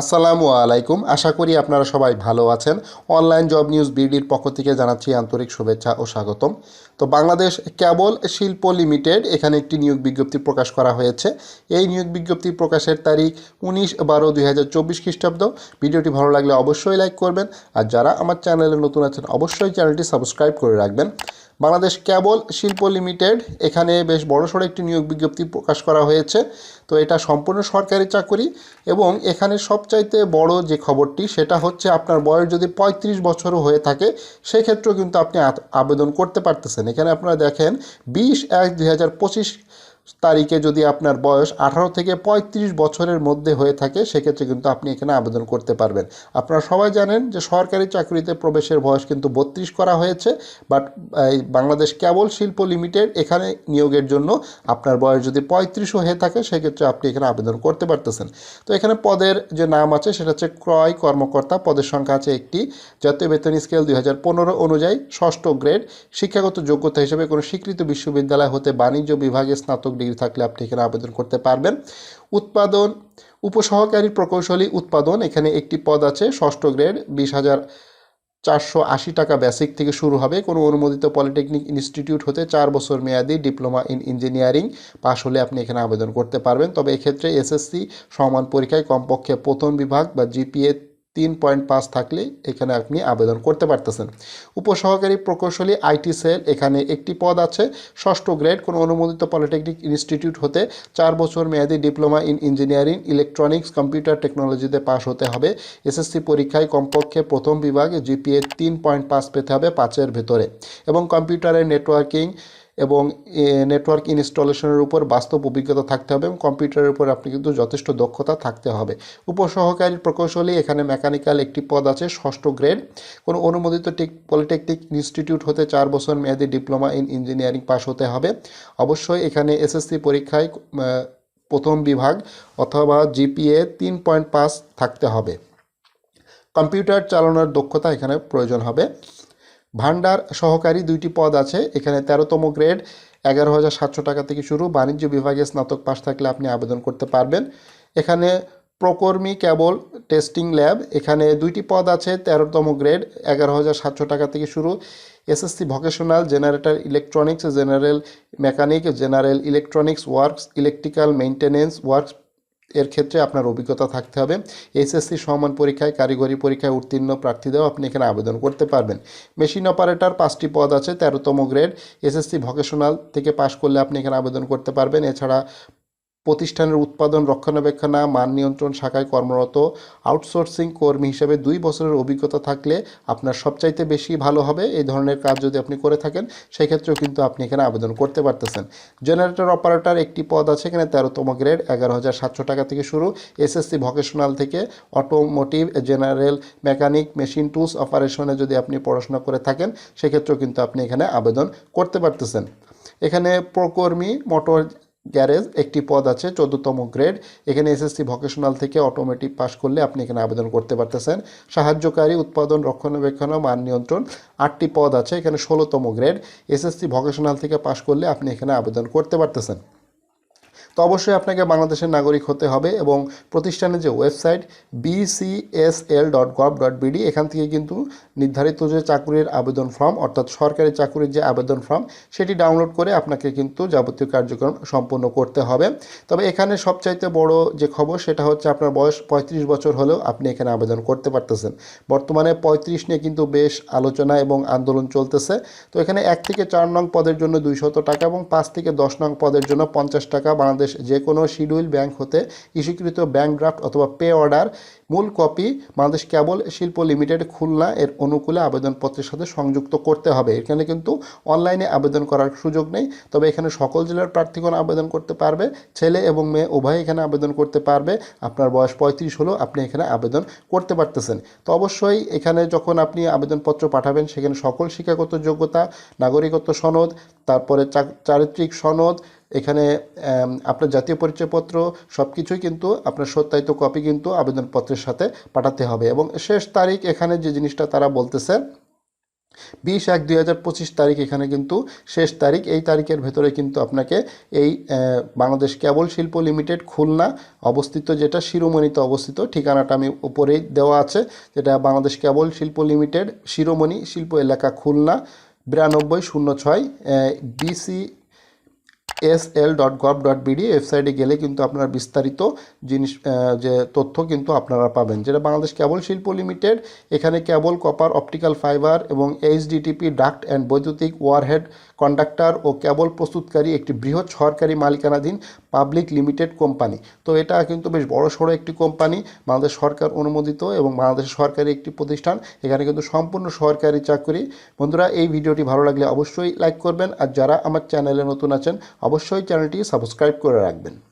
আসসালামু আলাইকুম। আশা করি আপনারা সবাই ভালো আছেন। অনলাইন জব নিউজ বিডির পক্ষ থেকে জানাচ্ছি আন্তরিক শুভেচ্ছা ও স্বাগতম। তো বাংলাদেশ কেবল শিল্প লিমিটেড এখানে একটি নিয়োগ বিজ্ঞপ্তি প্রকাশ করা হয়েছে। এই নিয়োগ বিজ্ঞপ্তি প্রকাশের তারিখ উনিশ বারো দুই হাজার চব্বিশ খ্রিস্টাব্দ। ভিডিওটি ভালো লাগলে অবশ্যই লাইক করবেন। আর যারা আমার চ্যানেলে নতুন আছেন, অবশ্যই চ্যানেলটি সাবস্ক্রাইব করে রাখবেন। বাংলাদেশ কেবল শিল্প লিমিটেড, এখানে বেশ বড়সড় একটি নিয়োগ বিজ্ঞপ্তি প্রকাশ করা হয়েছে। তো এটা সম্পূর্ণ সরকারি চাকরি এবং এখানে সবচাইতে বড় যে খবরটি, সেটা হচ্ছে আপনার বয়স যদি পঁয়ত্রিশ বছরও হয়ে থাকে, সেক্ষেত্রেও কিন্তু আপনি আবেদন করতে পারতেছেন। এখানে আপনারা দেখেন, বিশ এক দুই তারিখে যদি আপনার বয়স আঠারো থেকে পঁয়ত্রিশ বছরের মধ্যে হয়ে থাকে, সেক্ষেত্রে কিন্তু আপনি এখানে আবেদন করতে পারবেন। আপনারা সবাই জানেন যে সরকারি চাকরিতে প্রবেশের বয়স কিন্তু বত্রিশ করা হয়েছে, but Bangladesh cable Shilpa limited এখানে নিয়োগের জন্য আপনার বয়স যদি পঁয়ত্রিশও হয়ে থাকে, সেক্ষেত্রে আপনি এখানে আবেদন করতে পারতেছেন। তো এখানে পদের যে নাম আছে, সেটা হচ্ছে ক্রয় কর্মকর্তা। পদের সংখ্যা আছে একটি। জাতীয় বেতন স্কেল দুই হাজার পনেরো অনুযায়ী ষষ্ঠ গ্রেড। শিক্ষাগত যোগ্যতা হিসেবে কোনো স্বীকৃত বিশ্ববিদ্যালয় হতে বাণিজ্য বিভাগে স্নাতক ডিগ্রি থাকলে আপনি এখানে আবেদন করতে পারবেন। উৎপাদন, উপসহকারী প্রকৌশলী উৎপাদন, এখানে একটি পদ আছে, ষষ্ঠ গ্রেড, বিশ হাজার চারশো আশি টাকা বেসিক থেকে শুরু হবে। কোনো অনুমোদিত পলিটেকনিক ইনস্টিটিউট হতে চার বছর মেয়াদি ডিপ্লোমা ইন ইঞ্জিনিয়ারিং পাশ হলে আপনি এখানে আবেদন করতে পারবেন। তবে এক্ষেত্রে এসএসসি সমান পরীক্ষায় কমপক্ষে প্রথম বিভাগ বা জিপিএ তিন পয়েন্ট পাঁচ থাকলে এখানে আপনি আবেদন করতে পারতেছেন। উপসহকারী প্রকৌশলী আইটি সেল এখানে একটি পদ আছে। ষষ্ঠ গ্রেড, কোনো অনুমোদিত পলিটেকনিক ইনস্টিটিউট হতে চার বছর মেয়াদি diploma in engineering, electronics, computer টেকনোলজিতে পাশ হতে হবে। এসএসসি পরীক্ষায় কমপক্ষে প্রথম বিভাগে জিপিএ তিন পয়েন্ট পাঁচ পেতে হবে পাঁচের ভেতরে। এবং কম্পিউটারের নেটওয়ার্কিং এবং নেটওয়ার্ক ইনস্টলেশনের উপর বাস্তব অভিজ্ঞতা থাকতে হবে এবং কম্পিউটারের উপর আপনি কিন্তু যথেষ্ট দক্ষতা থাকতে হবে। উপসহকারী প্রকৌশলী, এখানে মেকানিক্যাল একটি পদ আছে, ষষ্ঠ গ্রেড কোনো অনুমোদিত টেক পলিটেকনিক ইনস্টিটিউট হতে চার বছর মেয়াদি ডিপ্লোমা ইন ইঞ্জিনিয়ারিং পাশ হতে হবে। অবশ্যই এখানে এসএসসি পরীক্ষায় প্রথম বিভাগ অথবা জিপিএ তিন পয়েন্ট পাঁচ থাকতে হবে। কম্পিউটার চালানোর দক্ষতা এখানে প্রয়োজন হবে। ভান্ডার সহকারী দুইটি পদ আছে। এখানে তেরোতম গ্রেড, এগারো হাজার সাতশো টাকা থেকে শুরু। বাণিজ্য বিভাগে স্নাতক পাশ থাকলে আপনি আবেদন করতে পারবেন। এখানে প্রকর্মী কেবল টেস্টিং ল্যাব। এখানে দুইটি পদ আছে, তেরোতম গ্রেড, এগারো হাজার সাতশো টাকা থেকে শুরু। SSC vocational, generator electronics, general mechanic, general electronics works, electrical maintenance works এর ক্ষেত্রে আপনার অভিজ্ঞতা থাকতে হবে। এসএসসি সমান পরীক্ষায়, কারিগরি পরীক্ষায় উত্তীর্ণ প্রার্থীদেরও আপনি এখানে আবেদন করতে পারবেন। মেশিন অপারেটর পাঁচটি পদ আছে, তেরোতম গ্রেড এসএসসি ভোকেশনাল থেকে পাশ করলে আপনি এখানে আবেদন করতে পারবেন। এছাড়া প্রতিষ্ঠানের উৎপাদন, রক্ষণাবেক্ষণা মান নিয়ন্ত্রণ শাখায় কর্মরত আউটসোর্সিং কর্মী হিসেবে দুই বছরের অভিজ্ঞতা থাকলে আপনার সবচাইতে বেশি ভালো হবে। এই ধরনের কাজ যদি আপনি করে থাকেন, সেক্ষেত্রেও কিন্তু আপনি এখানে আবেদন করতে পারতেছেন। জেনারেটর অপারেটর একটি পদ আছে এখানে তেরোতম গ্রেড, এগারো হাজার সাতশো টাকা থেকে শুরু। এসএসসি ভোকেশনাল থেকে automotive general mechanic machine tools অপারেশনে যদি আপনি পড়াশোনা করে থাকেন, সেক্ষেত্রেও কিন্তু আপনি এখানে আবেদন করতে পারতেছেন। এখানে প্রকর্মী, মোটর গ্যারেজ, একটি পদ আছে, চোদ্দতম গ্রেড। এখানে এসএসসি ভোকেশনাল থেকে অটোমেটিক পাশ করলে আপনি এখানে আবেদন করতে পারতেছেন। সাহায্যকারী উৎপাদন, রক্ষণাবেক্ষণ মান নিয়ন্ত্রণ, আটটি পদ আছে, এখানে ষোলোতম গ্রেড। এসএসসি ভোকেশনাল থেকে পাশ করলে আপনি এখানে আবেদন করতে পারতেছেন। তো অবশ্যই আপনাকে বাংলাদেশের নাগরিক হতে হবে এবং প্রতিষ্ঠানের যে website BCSL dot gov dot BD এখান থেকে কিন্তু নির্ধারিত যে চাকরির আবেদন ফর্ম, অর্থাৎ সরকারি চাকরির যে আবেদন ফর্ম, সেটি ডাউনলোড করে আপনাকে কিন্তু যাবতীয় কার্যক্রম সম্পন্ন করতে হবে। তবে এখানে সবচাইতে বড় যে খবর, সেটা হচ্ছে আপনার বয়স পঁয়ত্রিশ বছর হলেও আপনি এখানে আবেদন করতে পারতেছেন। বর্তমানে পঁয়ত্রিশ নিয়ে কিন্তু বেশ আলোচনা এবং আন্দোলন চলতেছে। তো এখানে এক থেকে চার নং পদের জন্য দুইশত টাকা এবং পাঁচ থেকে দশ নং পদের জন্য পঞ্চাশ টাকা বাংলাদেশ যে কোনো শিডিউল ব্যাংক হতে ইস্যুকৃত ব্যাংক ড্রাফট অথবা পে অর্ডার, মূল copy Bangladesh cable Shilpa limited Khulna এর অনুকূলে আবেদনপত্রের সাথে সংযুক্ত করতে হবে। এখানে কিন্তু অনলাইনে আবেদন করার সুযোগ নেই, তবে এখানে সকল জেলার প্রার্থীগণ আবেদন করতে পারবে, ছেলে এবং মেয়ে উভয় এখানে আবেদন করতে পারবে। আপনার বয়স পঁয়ত্রিশ হলেও আপনি এখানে আবেদন করতে পারতেছেন। তো অবশ্যই এখানে যখন আপনি আবেদনপত্র পাঠাবেন, সেখানে সকল শিক্ষাগত যোগ্যতা, নাগরিকত্ব সনদ তারপরে চারিত্রিক সনদ, এখানে আপনার জাতীয় পরিচয়পত্র সব কিছুই কিন্তু আপনার সত্যায়িত কপি কিন্তু আবেদনপত্রের সাথে পাঠাতে হবে। এবং শেষ তারিখ এখানে যে জিনিসটা তারা বলতেছে, বিশ এক দুই হাজার পঁচিশ তারিখ এখানে কিন্তু শেষ তারিখ, এই তারিখের ভেতরে কিন্তু আপনাকে এই বাংলাদেশ কেবল শিল্প লিমিটেড খুলনা অবস্থিত, যেটা শিরোমণিতে অবস্থিত, ঠিকানাটা আমি উপরেই দেওয়া আছে, যেটা বাংলাদেশ কেবল শিল্প লিমিটেড, শিরোমণি শিল্প এলাকা খুলনা বিরানব্বই শূন্য ছয় BCSL dot gov dot BD ওয়েবসাইটে গেলে কিন্তু আপনার বিস্তারিত জিনিস যে তথ্য কিন্তু আপনারা পাবেন। যেটা বাংলাদেশ কেবল শিল্প লিমিটেড, এখানে কেবল কপার অপটিক্যাল ফাইবার এবং এইচডিটিপি ডাক্ট অ্যান্ড বৈদ্যুতিক ওয়ারহেড কন্ডাক্টর ও কেবল প্রস্তুতকারী একটি বৃহৎ সরকারি মালিকানাধীন পাবলিক লিমিটেড কোম্পানি তো এটা কিন্তু বেশ বড় সড়ো একটি কোম্পানি বাংলাদেশ সরকার অনুমোদিত এবং বাংলাদেশ সরকারি একটি প্রতিষ্ঠান। এখানে কিন্তু সম্পূর্ণ সরকারি চাকরি। বন্ধুরা, এই ভিডিওটি ভালো লাগলে অবশ্যই লাইক করবেন। আর যারা আমার চ্যানেলে নতুন আছেন, অবশ্যই চ্যানেলটি সাবস্ক্রাইব করে রাখবেন।